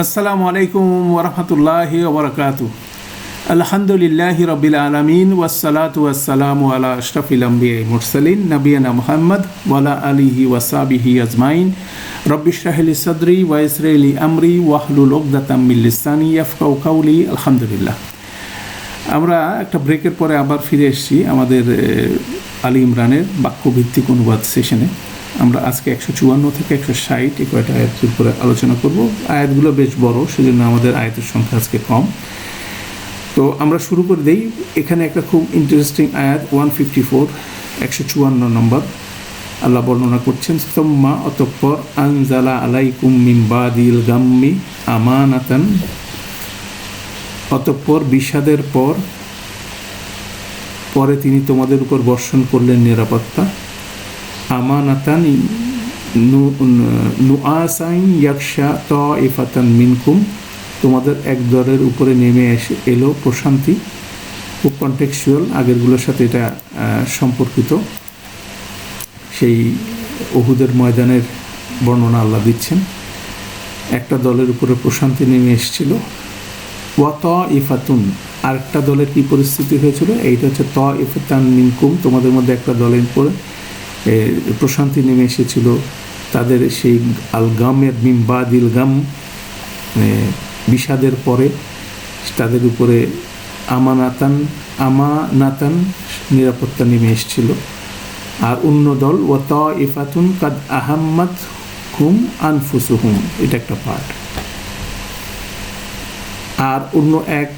আসসালামু আলাইকুম ওরহমতুল্লাহি ওবরকাত আলহামদুলিল্লাহ রবিল আলমিন ওয়াসালাত ওয়াসালামু আলা আশরফিল আম্বিয়া মুরসালিন নবিয়ানা মুহাম্মদ ওয়ালা আলিহি ওয়াসাবিহি আজমাইন। রব্বিশরাহলি সদরি ওয়াইসরেলি আমরি ওয়াহলুল ওকদাতামিল্লিসানি ইয়াফকাউ কাউলি আলহামদুলিল্লাহ। আমরা একটা ব্রেকের পরে আবার ফিরে এসেছি আমাদের আলী ইমরানের বাক্যভিত্তিক অনুবাদ সেশনে। আমরা আজকে একশো চুয়ান্ন থেকে একশো ষাট এই কয়টা আয়াতের উপরে আলোচনা করব। আয়াতগুলো বেশ বড়, সেজন্য আমাদের আয়াতের সংখ্যা আজকে কম। তো আমরা শুরু করে দেই। এখানে একটা খুব ইন্টারেস্টিং আয়াত ওয়ান ফিফটি ফোর একশো চুয়ান্ন নম্বর। আল্লাহ বর্ণনা করছেন, সোম্মা অতঃপর আনজালা আলাইকুম মিম্বাদিল গাম্মি আমানাতান। অতঃপর বিষাদের পর, পরে তিনি তোমাদের উপর বর্ষণ করলেন নিরাপত্তা। আমানাতান নুআসাইন ইয়াকশা ত ইফাতান মিনকুম তোমাদের এক দলের উপরে নেমে এসে এলো প্রশান্তি। খুব কন্টেক্সুয়াল আগেরগুলোর সাথে এটা সম্পর্কিত। সেই ওহুদের ময়দানের বর্ণনা আল্লাহ দিচ্ছেন। একটা দলের উপরে প্রশান্তি নেমে এসেছিল। ওয়াত ইফাতুন আরেকটা দলের কি পরিস্থিতি হয়েছিল? এইটা হচ্ছে ত ইফাতান মিনকুম। তোমাদের মধ্যে একটা দলের উপরে প্রশান্তি নেমে এসেছিল। তাদের সেই আল গামের মিমবাদিল গাম মানে বিষাদের পরে তাদের উপরে আমানাতান আমানাতান নিরাপত্তা নেমে এসেছিল। আর অন্য দল ও ত ইফাতুন কাদ আহাম্মাদ হুম আনফুসুহুম, এটা একটা পার্ট আর অন্য এক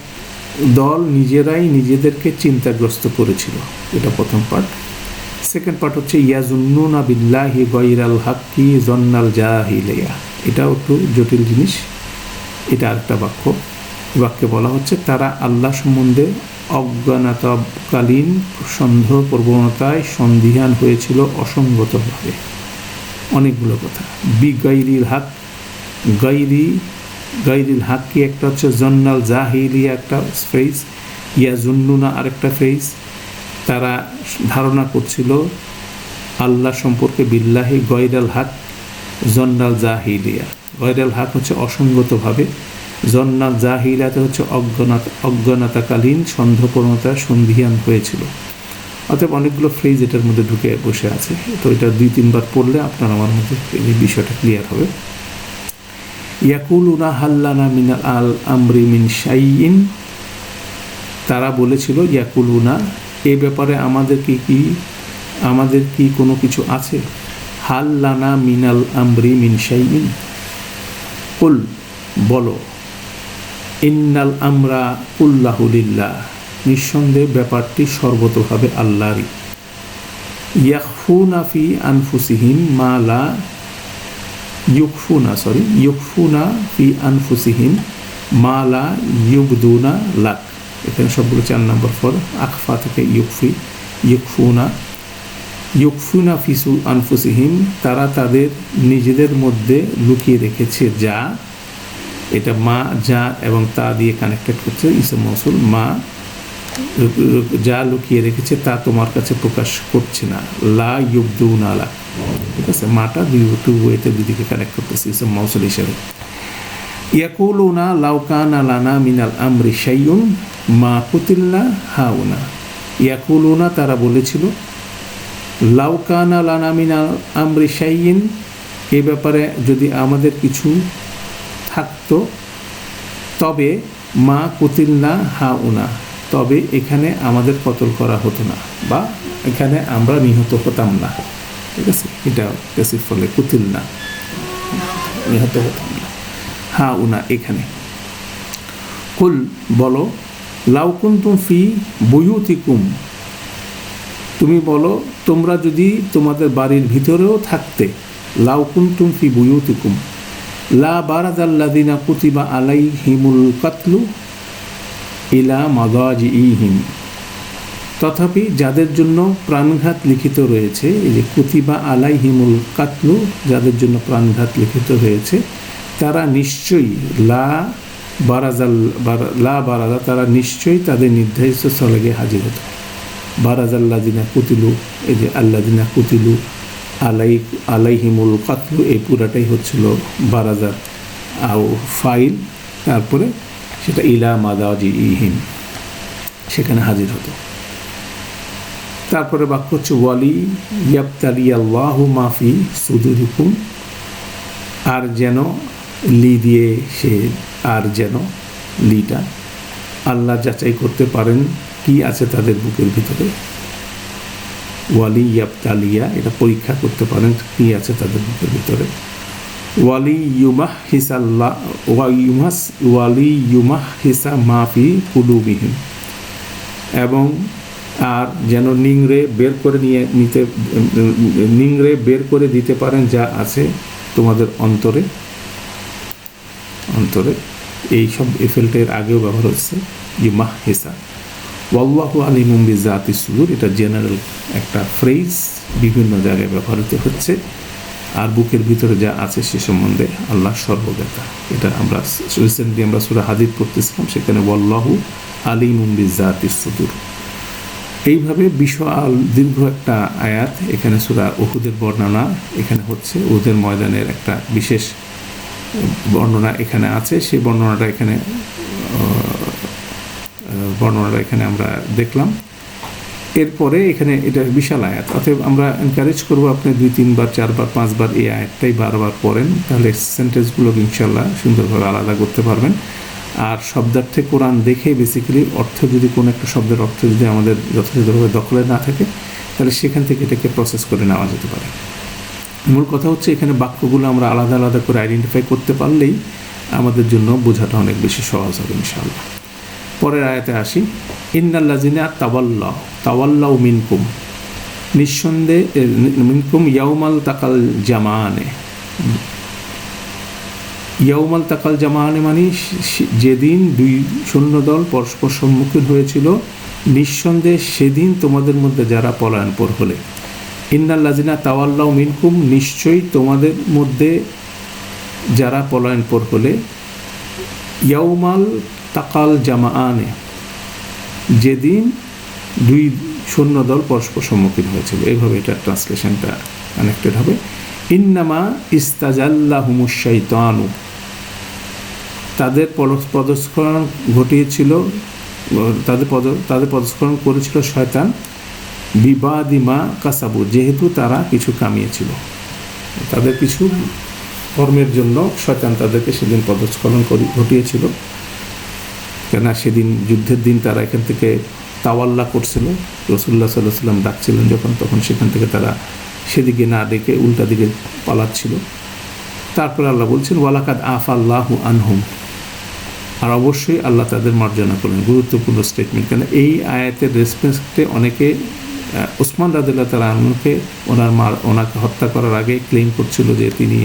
দল নিজেরাই নিজেদেরকে চিন্তাগ্রস্ত করেছিল। এটা প্রথম পার্ট সেকেন্ড পার্ট হচ্ছে, ইয়াজুন্নুনা বিল্লাহি গৈরাল হাক্কি জন্নাল জাহিলিয়া। এটাও একটু জটিল জিনিস। এটা আরেকটা বাক্য। বাক্যে বলা হচ্ছে, তারা আল্লাহ সম্বন্ধে অজ্ঞানতাকালীন সন্দেহ প্রবণতায় সন্দিহান হয়েছিল অসঙ্গতভাবে। অনেকগুলো কথা। বি গাইরিল হাক গাইরি গাইরিল হাক কি একটা হচ্ছে জন্নাল জাহিলি একটা ফ্রেজ ইয়াজুন্নুনা আরেকটা ফ্রেজ তারা ধারণা করছিল আল্লাহ সম্পর্কে বিল্লাহি গয়রাল হাক, জন্নাল জাহিলিয়া। গয়রাল হাক হচ্ছে অসঙ্গতভাবে, জন্নাল জাহিলাতে হচ্ছে অজ্ঞানত অজ্ঞানতাকালীন সন্দেহপ্রণতা সন্ধিয়ান হয়েছিল। অতএব অনেকগুলো ফ্রেজ এটার মধ্যে ঢুকে বসে আছে। তো এটা দুই তিনবার পড়লে আপনার আমার মধ্যে এই বিষয়টা ক্লিয়ার হবে। ইয়াকুলুনা হাল্লানা মিনাল আল আমরি মিন শাইইন। তারা বলেছিল, ইয়াকুলুনা এ ব্যাপারে আমাদের কি কি, আমাদের কি কোনো কিছু আছে? হাল্লানা মিনাল আমরি মিন শাইইন। কুল, বলো, ইন্নাল আমরা উল্লাহুলিল্লাহ নিঃসন্দেহে ব্যাপারটি সর্বতভাবে আল্লাহরই। ইয়াকফুনা ফি আনফুসিহিম মা লা ইউকফুনা সরি ইউকফুনা ফি আনফুসিহিম মা লা ইউবদুনা লাক। এখানে সবগুলো চার নম্বর পর আকফা থেকে ইউকফি, ইউকফুনা ইউকফুনা ফিসু আনফুসিহিম, তারা তাদের নিজেদের মধ্যে লুকিয়ে রেখেছে যা, এটা মা, যা এবং তা দিয়ে কানেক্টেড করছে ইসে মৌসুল মা, যা লুকিয়ে রেখেছে তা তোমার কাছে প্রকাশ করছে না। লা ইউবদু নালা ঠিক আছে? মাটা দুই টু ওয়েতে দুদিকে কানেক্ট করতেছে ইসে মৌসুল হিসেবে। ইয়াকুলুনা লাউকানা লানা মিনাল আমরি শাইউন মা কুতিল্লা হাউনা ইয়াকুলুনা, তারা বলেছিল লাউকানা লানা মিনাল আমরি শাইইন, এ ব্যাপারে যদি আমাদের কিছু থাকতো, তবে মা কুতিল্লা হাউনা তবে এখানে আমাদের কতল করা হতো না, বা এখানে আমরা নিহত হতাম না। ঠিক আছে? এটা বেসিক ফলে কুতিল না নিহত হতাম না। হা উনা, এখানে। কুল, বলো লাউকুন্তুম ফি বুয়ুতিকুম। তুমি বলো, তোমরা যদি তোমাদের বাড়ির ভিতরেও থাকতে লাউকুন্তুম ফি বুয়ুতিকুম। লা বারাদাল্লাদিনা কুতিবা আলাই হিমুল কাতলু ইলা মাদাজি ইহিম তথাপি যাদের জন্য প্রাণঘাত লিখিত রয়েছে, এই যে কুতিবা আলাই হিমুল কাতলু, যাদের জন্য প্রাণঘাত লিখিত হয়েছে তারা নিশ্চয়ই লা বারাজাল, বারা- লা বারাজা, তারা নিশ্চয়ই তাদের নির্ধারিত স্থলে গিয়ে হাজির হতো। বারাজাল্লাদিনা কুতিলু, এই যে আল্লাদিনা কুতিলু আলাই আলাইহিমুল কাতলু, এই পুরাটাই হচ্ছিল বারাজার আও ফাইল, তারপরে সেটা ইলা মাদাজি ইহিম সেখানে হাজির হতো। তারপরে বাক্য হচ্ছে, ওয়ালি ইয়াবতালি আল্লাহ মাফি সুদুর হুকুম আর যেন লি দিয়ে সে আর যেন লিটা আল্লাহ যাচাই করতে পারেন কি আছে তাদের বুকের ভিতরে। ওয়ালি ইয়াবতালিয়া, এটা পরীক্ষা করতে পারেন কি আছে তাদের বুকের ভিতরে। ওয়ালি ইউমাহ হিসাল্লাহ ওয়া ইউমাস, ওয়ালি ইউমাহ হিসা মাফি কুলুবিহীন এবং আর যেন নিংড়ে বের করে নিয়ে নিতে, নিংড়ে বের করে দিতে পারেন যা আছে তোমাদের অন্তরে। অন্তরে। এই সব এফেলটের আগেও ব্যবহার হচ্ছে। যে মাহ হেসা। ওয়াল্লাহু আলিমুম জাতি সুদুর, এটা জেনারেল একটা ফ্রেজ বিভিন্ন জায়গায় ব্যবহৃত হচ্ছে। আর বুকের ভিতরে যা আছে সে সম্বন্ধে আল্লাহ সর্বজ্ঞতা। এটা আমরা রিসেন্টলি আমরা সুরা হাদিদ পড়তেছিলাম, সেখানে ওয়াল্লাহু আলিমুম জাতি সুদুর। এইভাবে বিশাল, দীর্ঘ একটা আয়াত, এখানে সুরা ওহুদের বর্ণনা এখানে হচ্ছে। ওহুদের ময়দানের একটা বিশেষ বর্ণনা এখানে আছে, সেই বর্ণনাটা এখানে বর্ণনাটা এখানে আমরা দেখলাম। এরপরে এখানে এটা বিশাল আয়াত, অতএব আমরা এনকারেজ করব আপনি দুই, তিনবার, চারবার, পাঁচবার এই আয়াতটাই বারবার পড়েন, তাহলে সেন্টেন্সগুলো ইনশাল্লাহ সুন্দরভাবে আলাদা করতে পারবেন। আর শব্দার্থে কোরআন দেখে বেসিক্যালি অর্থ যদি কোনো একটা শব্দের অর্থ যদি আমাদের যথাযথভাবে দখলে না থাকে, তাহলে সেখান থেকে এটাকে প্রসেস করে নেওয়া যেতে পারে। মূল কথা হচ্ছে এখানে বাক্যগুলো আমরা আলাদা আলাদা করে আইডেন্টিফাই করতে পারলেই আমাদের জন্য বোঝাটা অনেক বেশি সহজ হবে ইনশাআল্লাহ। পরের আয়াতে আসি ইন্নাল্লাজিনা তাওয়াল্লাহ তাওয়াল্লাহ মিনকুম, নিঃসন্দেহে, মিনকুম ইয়াউমাল তাকাল জামানে। ইয়াউমাল তাকাল জামানে মানে যেদিন দুই সৈন্যদল পরস্পর সম্মুখীন হয়েছিল, নিঃসন্দেহে সেদিন তোমাদের মধ্যে যারা পলায়নপর হলে। ইন্নাল্লাজিনা তাওয়াল্লাহ মিনকুম নিশ্চয়ই তোমাদের মধ্যে যারা পলায়নপর হলে ইয়াউমাল তাকাল জামা আনে যেদিন দুই সৈন্যদল পরস্পর সম্মুখীন হয়েছিল। এইভাবে এটা ট্রান্সলেশনটা কানেক্টেড হবে। ইন্নামা ইস্তাজাল্লা ইস্তাজাল্লাহুমুশাইতানু তাদের পদস্খলন ঘটিয়েছিল, তাদের পদ, তাদের পদস্খলন করেছিল শয়তান। বিবাদিমা কাসাবু, যেহেতু তারা কিছু কামিয়েছিল। তাদের কিছু কর্মের জন্য শয়তান তাদেরকে সেদিন পদস্খলন ঘটিয়েছিল। কেননা সেদিন যুদ্ধের দিন তারা এখান থেকে তাওয়াল্লা করছিল। রসুল্লাহ সাল্লাহ সাল্লাম ডাকছিলেন যখন, তখন সেখান থেকে তারা সেদিকে না ডেকে উল্টা দিকে পালাচ্ছিল। তারপর আল্লাহ বলছেন, ওয়ালাকাদ আফ আল্লাহ আনহুম। আর অবশ্যই আল্লাহ তাদের মার্জনা করলেন। গুরুত্বপূর্ণ স্টেটমেন্ট কেন এই আয়াতের রেসপেক্টে অনেকে ওসমান রাদুল্লাহ তালা আনহুকে ওনার মার, ওনাকে হত্যা করার আগে ক্লেম করছিল যে তিনি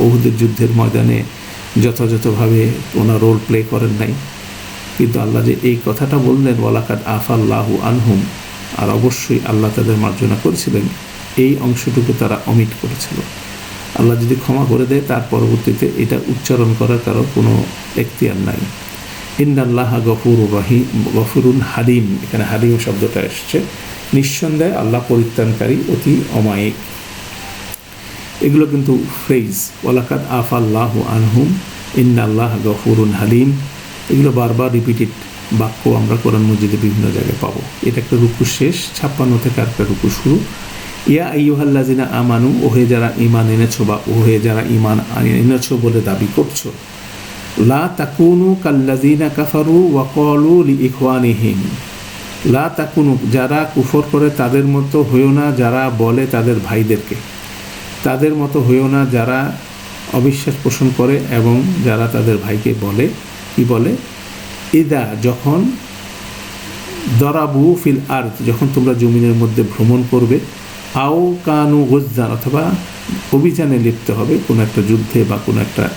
ওহুদের যুদ্ধের ময়দানে যথাযথভাবে ওনার রোল প্লে করেন নাই। কিন্তু আল্লাহ যে এই কথাটা বললেন, ওয়ালাকাদ আফ আল্লাহু আনহুম আর অবশ্যই আল্লাহ তাদের মার্জনা করেছিলেন। এই অংশটুকু তারা অমিট করেছিল। আল্লাহ যদি ক্ষমা করে দেয়, তার পরবর্তীতে এটা উচ্চারণ করার কারও কোনো এখতিয়ার নাই। ইন্দাল্লাহ গফুর রাহি গফুরুন হালিম, এখানে হালিম শব্দটা এসছে। নিঃসন্দেহে আল্লাহ পরিত্রাণকারী, অতি অমায়িক। এগুলো কিন্তু ফ্রেজ ওয়ালাকাদ আফ আল্লাহ আনহুম, ইন্নাল্লাহ গফুরুন হালিম। এগুলো বারবার রিপিটেড বাক্য আমরা কোরআন মসজিদে বিভিন্ন জায়গায় পাবো। এটা একটা রুকু শেষ, ছাপ্পান্ন থেকে আরেকটা রুকু শুরু। ইয়া আইয়ুহাল্লাজিনা আমানু, ওহে যারা ইমান এনেছো বা ওহে যারা ইমান এনেছো বলে দাবি করছ, লা তাকুনু কাল্লাজিনা কাফারু ওয়াকলু লি ইখওয়ানিহিম। লা তাকুনু, যারা কুফর করে তাদের মতো হয়েও না যারা বলে তাদের ভাইদেরকে। তাদের মতো হয়েও না যারা অবিশ্বাস পোষণ করে এবং যারা তাদের ভাইকে বলে। কি বলে? ইদা, যখন দরাবু ফিল আর্থ যখন তোমরা জমিনের মধ্যে ভ্রমণ করবে, আও কানু গোজান অথবা অভিযানে লিপ্ত হবে, কোনো একটা যুদ্ধে বা কোনো একটা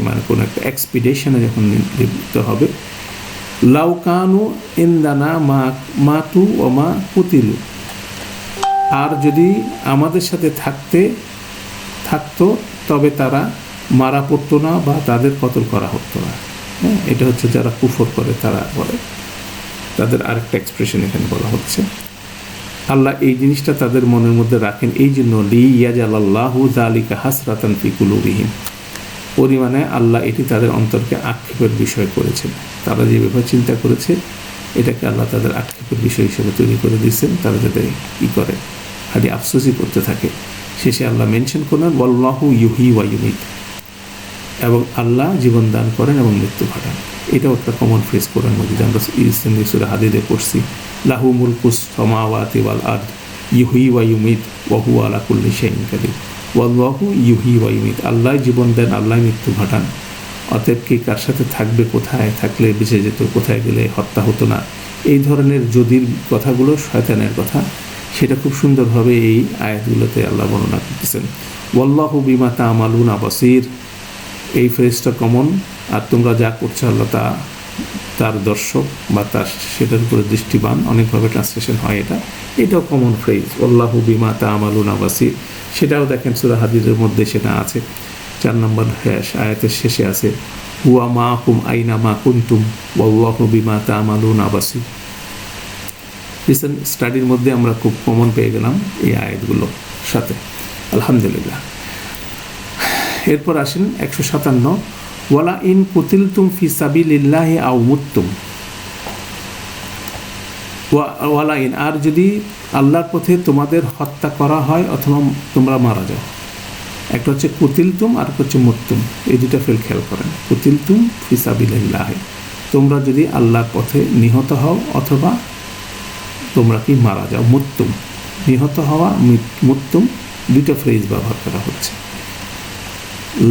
মানে কোনো একটা এক্সপিডেশনে যখন লিপ্ত হবে লাউ কানু ইন্দানা মা, মাতু ও মা পুতিলু। আর যদি আমাদের সাথে থাকতে, থাকতো, তবে তারা মারা পড়তো না বা তাদের কতল করা হতো না। হ্যাঁ এটা হচ্ছে যারা কুফর করে তারা বলে। তাদের আরেকটা এক্সপ্রেশন এখানে বলা হচ্ছে। আল্লাহ এই জিনিসটা তাদের মনের মধ্যে রাখেন এই জন্য লি ইয়াজ আল্লাহ জালিকা হাসরাতান ফিকুলুবিহীন পরিমাণে আল্লাহ এটি তাদের অন্তরকে আক্ষেপের বিষয় করেছেন। তারা যে যেভাবে চিন্তা করেছে, এটাকে আল্লাহ তাদের আক্ষেপের বিষয় হিসেবে তৈরি করে দিয়েছেন, তারা যাতে কী করে খালি আফসোসই করতে থাকে। শেষে আল্লাহ মেনশন করলেন, ওয়াল্লাহু ইউহি ওয়া ইউমিত। এবং আল্লাহ জীবন দান করেন এবং মৃত্যু ঘটান। এটাও একটা কমন ফ্রেজ কোরআন মধ্যে আমরা রিসেন্টলি সুরা হাদিদে পড়ছি, লাহু মুলকুস সমাওয়াতি ওয়াল আর্দ, ইউহি ওয়া ইউমিত ওয়াহু আলা কুল্লি শাইইন কাদির। ওয়াল্লাহু ইউহি ওয়াইমিত আল্লাহ জীবন দেন আল্লাহ মৃত্যু ঘটান। অতএব কি কার সাথে থাকবে, কোথায় থাকলে, বেঁচে যেত, কোথায় গেলে হত্যা হতো না, এই ধরনের যদির কথাগুলো শয়তানের কথা। সেটা খুব সুন্দরভাবে এই আয়াতগুলোতে আল্লাহ বর্ণনা করতেছেন। ওয়াল্লাহু বিমা তামালুন আবাসির এই ফ্রেজটা কমন, আর তোমরা যা করছ আল্লাহ তা, তার দর্শক বা তার, সেটার উপরে দৃষ্টিবান। অনেকভাবে ট্রান্সলেশন হয় এটা। এটাও কমন ফ্রেজ আল্লাহু বিমা তা আমালুন আবাসির সেটাও দেখেন সুরা হাদিদের মধ্যে সেটা আছে। চার নম্বর হ্যাশ, আয়াতের শেষে আছে, হুয়া মা হুম আইনা মা কুন্তুম ওয়াল্লাহু বিমা রিসেন্ট স্টাডির মধ্যে আমরা খুব কমন পেয়ে গেলাম এই আয়াতগুলোর সাথে। আলহামদুলিল্লাহ। এরপর আসেন একশো সাতান্ন, ওয়ালা ইন কুতিল তুম ফি সাবিলিল্লাহি আও মুত্তুম। ওয়ালা ইন আর যদি আল্লাহর পথে তোমাদের হত্যা করা হয় অথবা তোমরা মারা যাও। একটা হচ্ছে কুতিলতুম, আর একটা হচ্ছে মুত্তুম। এই দুটা ফেল খেয়াল করেন। কুতিলতুম ফি সাবিলিল্লাহি, তোমরা যদি আল্লাহর পথে নিহত হও অথবা তোমরা কি মারা যাও। মুত্তুম, নিহত হওয়া মুত্তুম, দুইটা ফ্রেজ ব্যবহার করা হচ্ছে।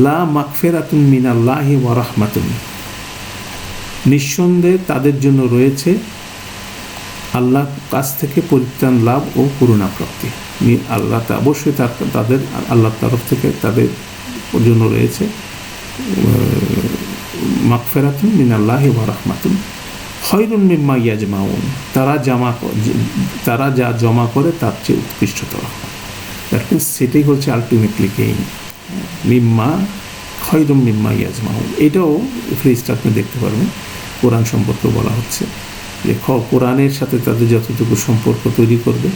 লা মাকফেরাতুন মিনাল্লাহি ওয়া রাহমাতুন, নিঃসন্দেহে তাদের জন্য রয়েছে আল্লাহ কাছ থেকে পরিত্রাণ, লাভ ও করুণা প্রাপ্তি। আল্লাহ তা অবশ্যই তার তাদের আল্লাহর তরফ থেকে তাদের জন্য রয়েছে মাকফেরাতুন মিনাল্লাহি ওয়া রাহমাতুন। খয়রুন মিম্মা ইয়াজমাউন। তারা জামা তারা যা জমা করে তার চেয়ে উৎকৃষ্টতর। দ্যাট সেটাই হচ্ছে আলটিমেটলি গেইন মিম্মা খয়রুম মিম্মা ইয়াজমাউন। এটাও ফ্রিজটা আপনি দেখতে পারবেন। কোরআন সম্পর্কে বলা হচ্ছে। যে খ কোরআনের সাথে তাদের যতটুকু সম্পর্ক তৈরি করবে,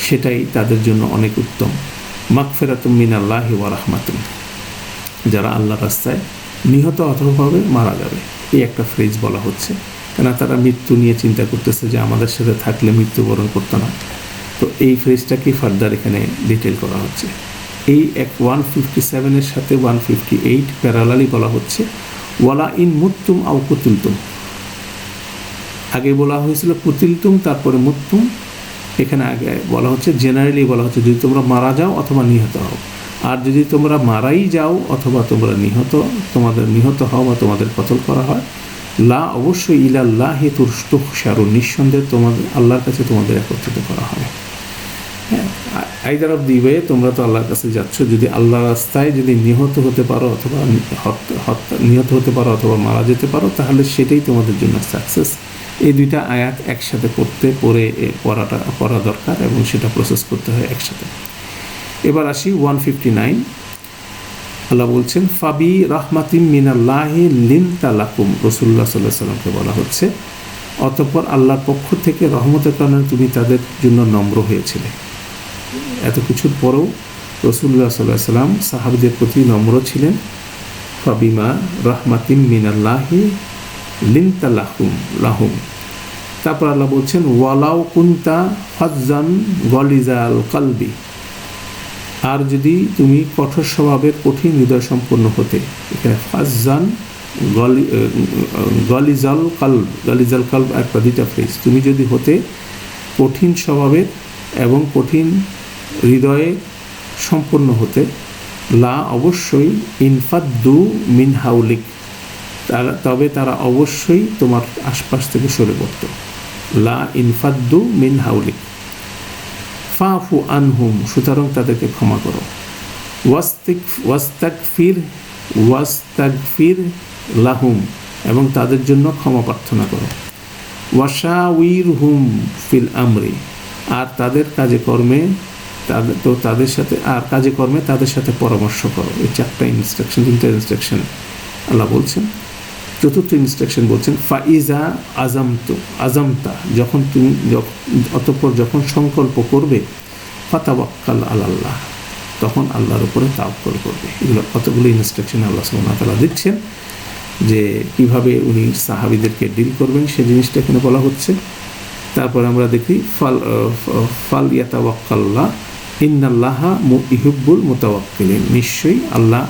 সেটাই তাদের জন্য অনেক উত্তম। মাকফেরাতুম মিনাল্লাহ ওয়া রাহমাতুন। যারা আল্লাহ রাস্তায় নিহত অথভাবে মারা যাবে। এই একটা ফ্রেজ বলা হচ্ছে। কেন তারা মৃত্যু নিয়ে চিন্তা করতেছে যে আমাদের সাথে থাকলে মৃত্যুবরণ করতো না। তো এই ফ্রেজটাকে ফার্দার এখানে ডিটেল করা হচ্ছে। এই এক ওয়ান ফিফটি সেভেনের সাথে ওয়ান ফিফটি এইট প্যারালালি বলা হচ্ছে, ওয়ালা ইন মুত্তুম আও কুতিলতুম। আগে বলা হয়েছিল কুতিলতুম তারপরে মুত্তুম। এখানে আগে বলা হচ্ছে জেনারেলি বলা হচ্ছে, যদি তোমরা মারা যাও অথবা নিহত হও। আর যদি তোমরা মারাই যাও অথবা তোমরা নিহত, তোমাদের নিহত হও বা তোমাদের কতল করা হয়, লা অবশ্যই ইলাল্লাহ হেতুর সারু নিঃসন্দেহে তোমাদের, আল্লাহর কাছে তোমাদের একত্রিত করা হবে। হ্যাঁ আইদার অফ ওয়ে, তোমরা তো আল্লাহর কাছে যাচ্ছ, যদি আল্লাহ রাস্তায় যদি নিহত হতে পারো অথবা হত্যা নিহত হতে পারো অথবা মারা যেতে পারো, তাহলে সেটাই তোমাদের জন্য সাকসেস এই দুইটা আয়াত একসাথে পড়তে, পড়ে পড়াটা, পড়া দরকার এবং সেটা প্রসেস করতে হয় একসাথে। এবার আসি ওয়ান ফিফটি নাইন আল্লাহ বলছেন, ফাবি রাহমাতিম মিনাল্লাহি লিন তালাকুম রসুল্লাহ সাল্লাহ সাল্লামকে বলা হচ্ছে, অতঃপর আল্লাহর পক্ষ থেকে রহমতের কারণে তুমি তাদের জন্য নম্র হয়েছিলে। এত কিছুর পরেও রসুল্লাহ সাল্লাহ সাল্লাম সাহাবিদের প্রতি নম্র ছিলেন। ফাবিমা রহমাতিম মিনাল্লাহি লিনতা লাহুম লাহুম তারপর আল্লাহ বলছেন, ওয়ালাউ কুন্তা ফজ্জান গলিজাল কালবি. আর যদি তুমি কঠোর স্বভাবের কঠিন হৃদয় সম্পন্ন হতে, এখানে ফাজান গলি গলিজাল কাল গলিজাল কাল একটা দুইটা ফ্রেজ তুমি যদি হতে কঠিন স্বভাবের এবং কঠিন হৃদয়ে সম্পন্ন হতে, লা অবশ্যই ইনফাদ্দু মিন হাউলিক তারা তবে তারা অবশ্যই তোমার আশপাশ থেকে সরে পড়ত। লা ইনফাদ্দু মিন হাউলিক। ফাফু আনহুম, সুতরাং তাদেরকে ক্ষমা করো। ওয়াস্তিক ওয়াস্তাক ফির ওয়াস্তাক ফির লাহুম, এবং তাদের জন্য ক্ষমা প্রার্থনা করো। ওয়াশাউইর হুম ফিল আমরি, আর তাদের কাজে কর্মে তাদের তো তাদের সাথে আর কাজে কর্মে তাদের সাথে পরামর্শ করো। এই চারটা ইনস্ট্রাকশন তিনটা ইনস্ট্রাকশন আল্লাহ বলছেন। চতুর্থ ইনস্ট্রাকশন বলছেন, ফাইজা আজামত আজামতা, যখন তুমি অতঃপর যখন সংকল্প করবে ফাতাবাক্কাল আল্লাহ তখন আল্লাহর উপরে তাওকল করবে। এগুলো কতগুলো ইনস্ট্রাকশন আল্লাহ সুবহানাহু দিচ্ছেন, যে কীভাবে উনি সাহাবিদেরকে ডিল করবেন, সে জিনিসটা এখানে বলা হচ্ছে। তারপর আমরা দেখি, ফাল ফাল ইয়াতাওয়াক্কাল্লাহ, ইন্নাল্লাহা ইহুব্বুল মুতাওয়াক্কিলিন নিশ্চয়ই আল্লাহ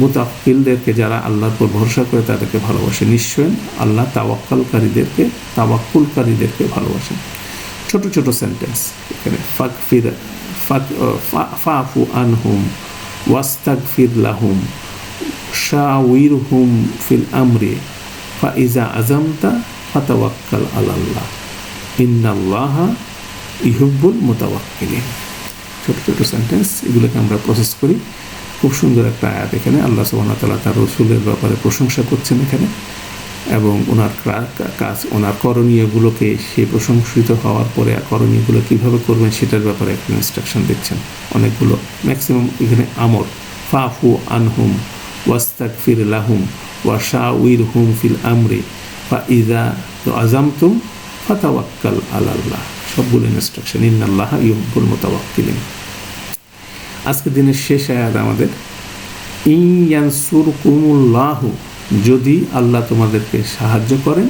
মুতাফিলদেরকে যারা আল্লাহর উপর ভরসা করে তাদেরকে ভালোবাসে। নিশ্চয়ই আল্লাহ তাওয়াক্কালকারীদেরকে, তাওয়াক্কুলকারীদেরকে ভালোবাসেন। ছোট ছোট সেন্টেন্স এখানে ফাক ফির ফাফু আনহুম ওয়াস্তাক ফির লাহুম শাউইর হুম ফিল আমরে ফা ইজা আজমতা ফাতাওয়াক্কাল আলাল্লাহ। ইন্নাল্লাহা ইহুব্বুল মোতাওয়াক্কিলিন। ছোট ছোট সেন্টেন্স এগুলোকে আমরা প্রসেস করি। খুব সুন্দর একটা আয়াত এখানে। আল্লাহ সুবহানাহু ওয়া তাআলা তার রসুলের ব্যাপারে প্রশংসা করছেন এখানে এবং ওনার কাজ ওনার করণীয়গুলোকে সে প্রশংসিত হওয়ার পরে করণীয়গুলো কীভাবে করবেন সেটার ব্যাপারে একটা ইনস্ট্রাকশন দিচ্ছেন। অনেকগুলো ম্যাক্সিমাম এখানে আমর ফাফু আনহুম ওয়াস্তাক ফির লাহুম ওয়া শাউইর হুম ফিল আমরে ফা ইজা তো আজামতুম ফাতাওয়াক্কাল আলাল্লাহ। সবগুলো ইনস্ট্রাকশন ইন্নাল্লাহ ইউহুব্বুল মুতাওয়াক্কিলিন। আজকে দিনের শেষ আয়াত আমাদের। ইয়ানসুর কুমুল্লাহু যদি আল্লাহ তোমাদেরকে সাহায্য করেন,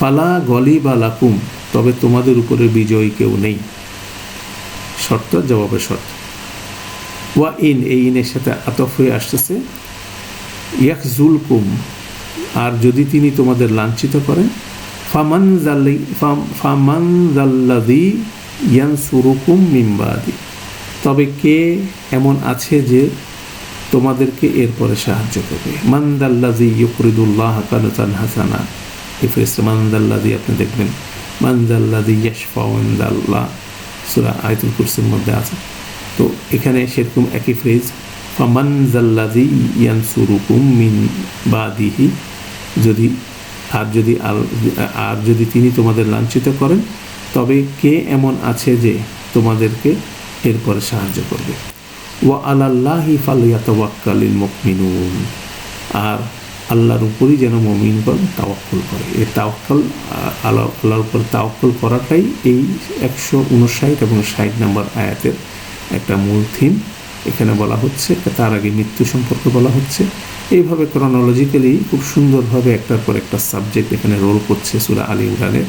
ফালা গলি বা লাকুম, তবে তোমাদের উপরে বিজয়ী কেউ নেই। শর্ত, জবাবের শর্ত। ওয়া ইন, এই ইনের সাথে আতফ হয়ে আসতেছে ইয়াকজুল কুম আর যদি তিনি তোমাদের লাঞ্ছিত করেন, ফামান জাল্লি ফাম- ফামান জাল্লাদি ইয়ানসুরুকুম মিম্বাদি তবে কে এমন আছে যে তোমাদেরকে এরপরে সাহায্য করবে? মান্দাল্লাজি ইউকরিদুল্লাহ কানুতান হাসানা। এই ফেরেস্তা মান্দাল্লাজি আপনি দেখবেন মান্দাল্লাজি ইয়াশফাউন্দাল্লাহ সুরা আয়তুল কুরসির মধ্যে আছে। তো এখানে সেরকম একই ফ্রেজ ফামানজাল্লাজি ইয়ানসুরুকুম মিন বাদিহি। যদি, আর যদি আর যদি তিনি তোমাদের লাঞ্ছিত করেন, তবে কে এমন আছে যে তোমাদেরকে এরপরে সাহায্য করবে। ওয়া আলাল্লাহি ফালিয়াতাওয়াক্কালিল মুমিনুন। আর আল্লাহর উপরই যেন মমিনগণ তাওয়াক্কল করে। এই তাওয়াক্কুল, আল্লাহ, আল্লাহর উপর তাওয়াক্কুল করাটাই এই একশো উনষাট এবং ষাট নম্বর আয়াতের একটা মূল থিম। এখানে বলা হচ্ছে, তার আগে মৃত্যু সম্পর্কে বলা হচ্ছে। এইভাবে ক্রনোলজিক্যালি খুব সুন্দরভাবে একটার পর একটা সাবজেক্ট এখানে রোল করছে সুরা আলী ইমরানের।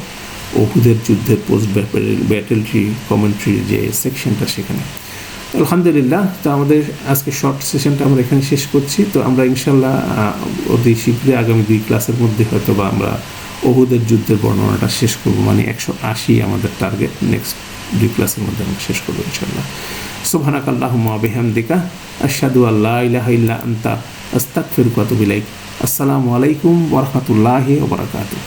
ওহুদের যুদ্ধের পোস্ট ব্যাটেলট্রি কমেন্ট্রি যে সেকশনটা সেখানে। আলহামদুলিল্লাহ, তো আমাদের আজকে শর্ট সেশনটা আমরা এখানে শেষ করছি। তো আমরা ইনশাল্লাহ অতি শীঘ্রই আগামী দুই ক্লাসের মধ্যে হয়তো বা আমরা ওহুদের যুদ্ধের বর্ণনাটা শেষ করব। মানে একশো আশি আমাদের টার্গেট নেক্সট দুই ক্লাসের মধ্যে আমরা শেষ করব ইনশাল্লাহ সুবহানাক আল্লাহুম্মা ওয়া বিহামদিকা, আশহাদু আল্লা ইলাহা আনতা আতুবু ইলাইক। আসসালামু আলাইকুম ওয়া রাহমাতুল্লাহি ওয়া বারাকাতুহু।